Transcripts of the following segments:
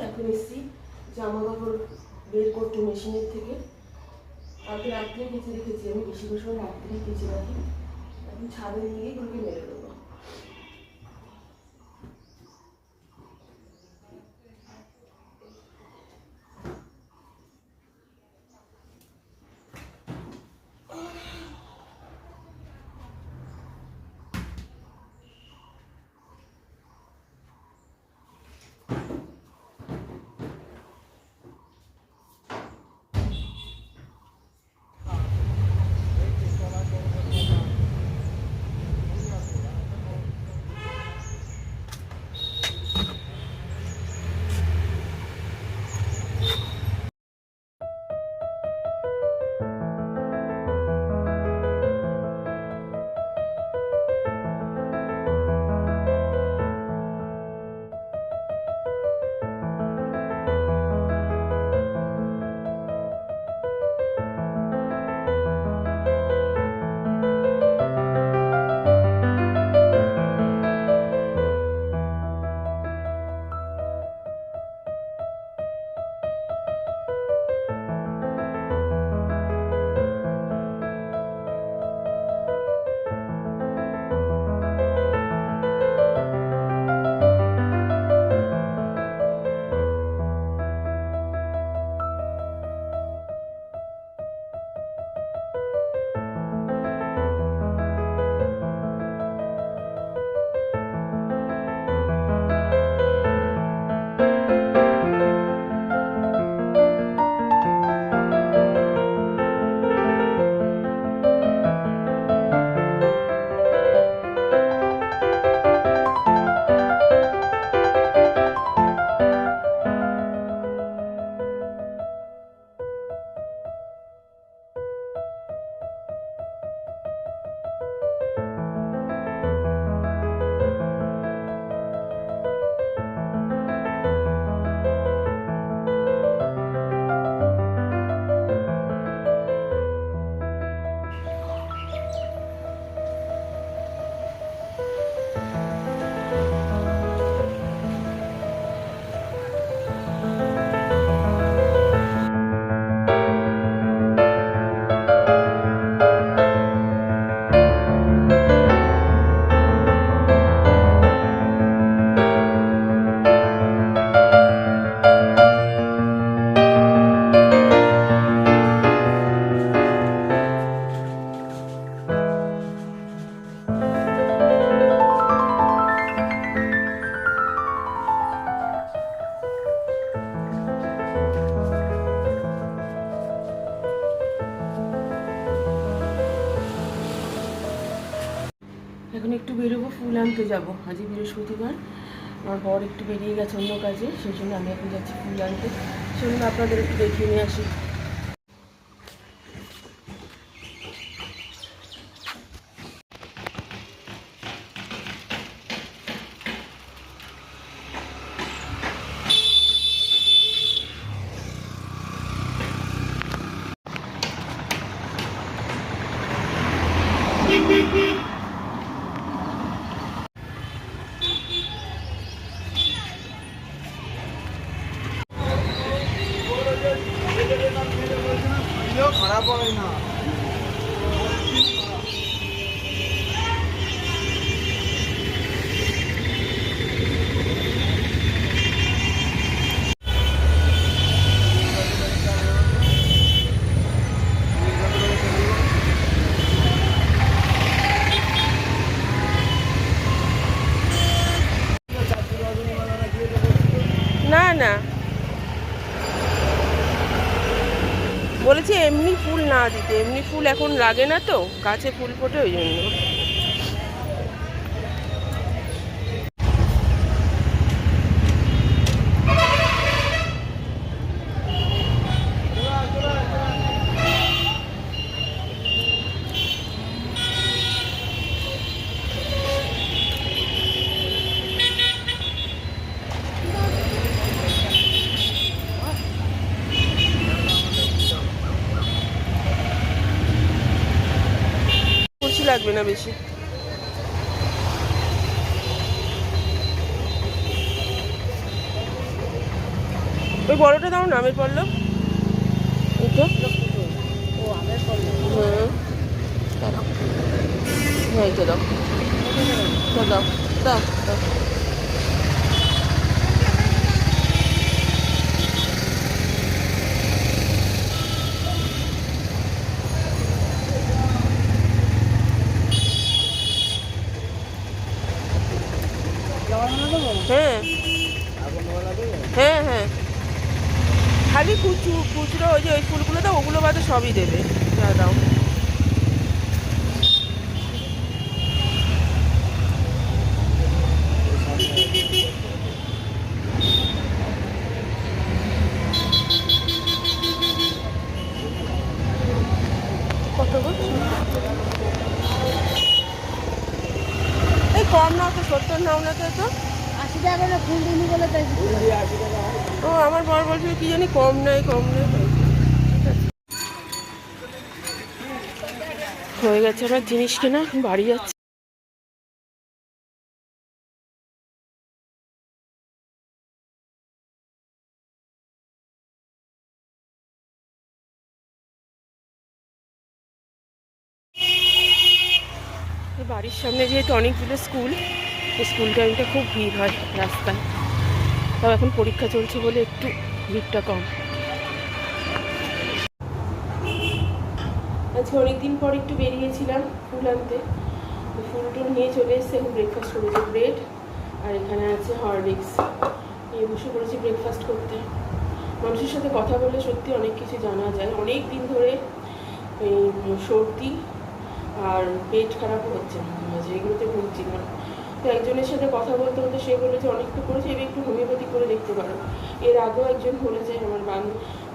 এখন এসছি জামা কাপড় বের করতে মেশিনের থেকে। কালকে রাত্রে কেচে রেখেছি আমি বেশি বেশি রাত্রে কেচে রাখি এখন ছাদে নিয়ে এগুলোকে মেরে দেবো একটু বেরোবো, ফুল আনতে যাব। আজই বৃহস্পতিবার, আমার বর একটু বেরিয়ে গেছে অন্য কাজে, সেই জন্য আমি এখন যাচ্ছি ফুল আনতে। সেজন্য আপনাদের একটু দেখিয়ে নিয়ে আসি খারাপ হয় না না না বলেছি এমনি ফুল না দিতে এমনি ফুল এখন লাগে না তো? গাছে ফুল ফোটে ওই জন্য কুচি লাগবে না বেশি। ওই বড়টা দাও না, আমের পড়ল হ্যাঁ। এই দাও। দাও দাও দাও দাও জমানো দেবো হ্যাঁ। হ্যাঁ হ্যাঁ। খালি কুচু খুচরো ওই যে ওই ফুলগুলো দাও, ওগুলো বাদে সবই দেবে। হ্যাঁ দাও। কম নাও তো, সত্তর নাও না তো ও, আমার বর বলছিল কি জানি কম নেই কম নেই হয়ে গেছে আমার জিনিস কেনা, বাড়ি যাচ্ছে। বাড়ির সামনে যেহেতু অনেকগুলো স্কুল স্কুল টাইমটা খুব ভিড় হয় রাস্তায়। তাও এখন পরীক্ষা চলছে বলে একটু ভিড়টা কম। আজকে অনেকদিন পর একটু বেরিয়েছিলাম ফুল আনতে। ফুল টুল নিয়ে চলে এসেছি, এখন ব্রেকফাস্ট করেছি ব্রেড আর এখানে আছে হরলিক্স নিয়ে বসে পড়েছি ব্রেকফাস্ট করতে। মানুষের সাথে কথা বলে সত্যি অনেক কিছু জানা যায়। অনেক দিন ধরে এই সর্দি আর পেট খারাপও হচ্ছে মাঝে মাঝে এগুলোতে ভুগছিলাম তো একজনের সাথে কথা বলতে বলতে সে বলে যে অনেক তো করেছে, এবার একটু হোমিওপ্যাথিক করে দেখতে পারো। এর আগেও একজন বলেছে, আমার বান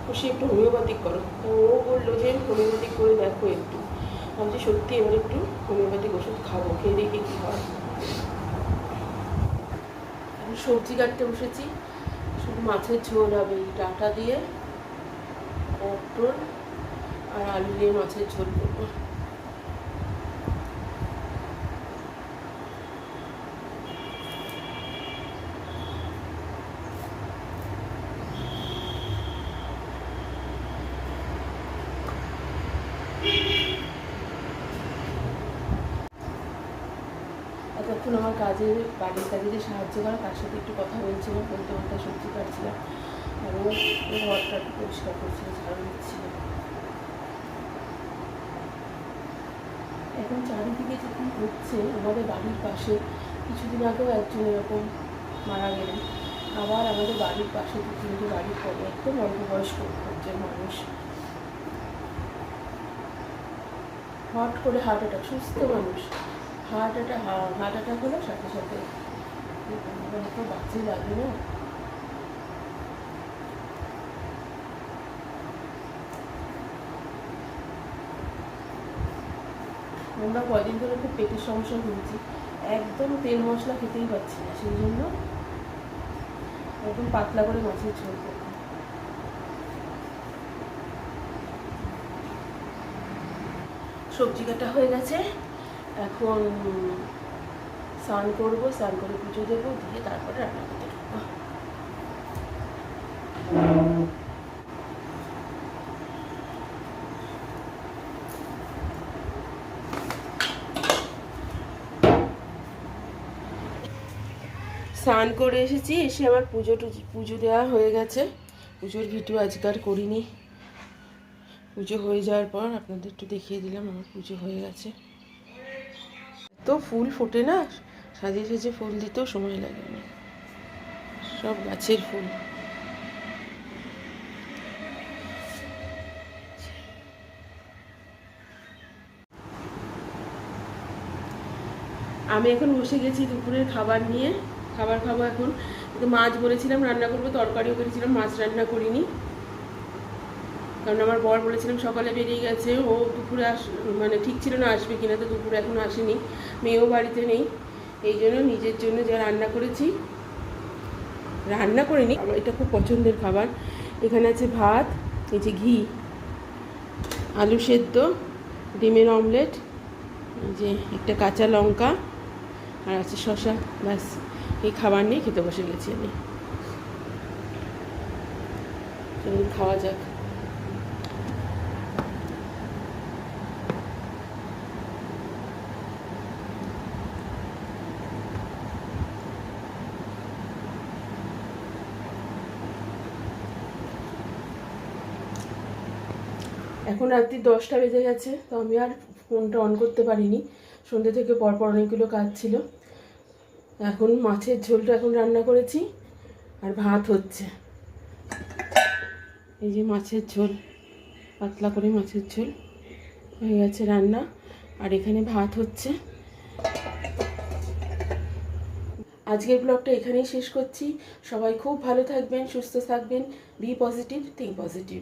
খুশি, একটু হোমিওপ্যাথিক করো। তো ও বলল যে, হোমিওপ্যাথিক করে দেখো একটু। আমি যে সত্যি, এবার একটু হোমিওপ্যাথিক ওষুধ খাব, খেয়ে দেখি কী হয়। আমি সবজি কাটতে বসেছি, শুধু মাছের ঝোল হবে ডাঁটা দিয়ে, পটল আর আলু দিয়ে মাছের ঝোল করব এতক্ষণ আমার কাজে, বাড়ির কাজে যে সাহায্য করা, তার সাথে একটু কথা বলছিলাম বলতে বলতে সবজি কাটছিলাম ও ঘরটা পরিষ্কার করছিল, ঝাড়ু দিচ্ছিল। এখন চারিদিকে যে কী হচ্ছে, আমাদের বাড়ির পাশে কিছুদিন আগেও একজন এরকম মারা গেলেন। আবার আমাদের বাড়ির পাশে দু তিনটে বাড়ির পরে একদম অল্প বয়স্ক একজন মানুষ। হট করে হার্ট অ্যাটাক, সুস্থ মানুষ। হার্ট অ্যাটাক হার্ট অ্যাটাক হলো, সাথে সাথে বাচ্চাই লাগবে না। আমরা কয়দিন ধরে খুব পেটের সমস্যা ভুগছি। একদম তেল মশলা খেতেই পাচ্ছি না, সেই জন্য একদম পাতলা করে মাছের ঝোল করব। সবজি কাটা হয়ে গেছে। এখন স্নান করব, স্নান করে পুজো দেবো, দিয়ে তারপরে রান্না করতে স্নান করে এসেছি, এসে আমার পুজো টুজো পুজো দেওয়া হয়ে গেছে। পুজোর ভিডিও আজকাল করিনি। পুজো হয়ে যাওয়ার পর আপনাদের একটু দেখিয়ে দিলাম, আমার পুজো হয়ে গেছে। তো ফুল ফোটে না, সাজিয়ে সাজিয়ে ফুল দিতেও সময় লাগে না। সব গাছের ফুল। আমি এখন বসে গেছি দুপুরের খাবার নিয়ে। খাবার খাব এখন। মাছ বলেছিলাম রান্না করব, তরকারিও করেছিলাম মাছ রান্না করিনি। কারণ আমার বর বলেছিলাম সকালে বেরিয়ে গেছে, ও দুপুরে আস মানে ঠিক ছিল না আসবে কিনা, তো দুপুরে এখন আসেনি। মেয়েও বাড়িতে নেই, এই জন্য নিজের জন্য যা রান্না করেছি, রান্না করিনি, আমার এটা খুব পছন্দের খাবার। এখানে আছে ভাত, এই যে ঘি, আলু সেদ্ধ, ডিমের অমলেট যে একটা কাঁচা লঙ্কা, আর আছে শশা ব্যাস। এই খাবার নিয়ে খেতে বসে গেছি আমি। খাওয়া যাক। এখন রাত্রি দশটা বেজে গেছে, তো আমি আর ফোনটা অন করতে পারিনি। সন্ধ্যে থেকে পরপর অনেকগুলো কাজ ছিল। এখন মাছের ঝোলটা এখন রান্না করেছি, আর ভাত হচ্ছে। এই যে মাছের ঝোল, পাতলা করে মাছের ঝোল হয়ে গেছে রান্না, আর এখানে ভাত হচ্ছে। আজকের ব্লগটা এখানেই শেষ করছি। সবাই খুব ভালো থাকবেন, সুস্থ থাকবেন বি পজিটিভ থিঙ্ক পজিটিভ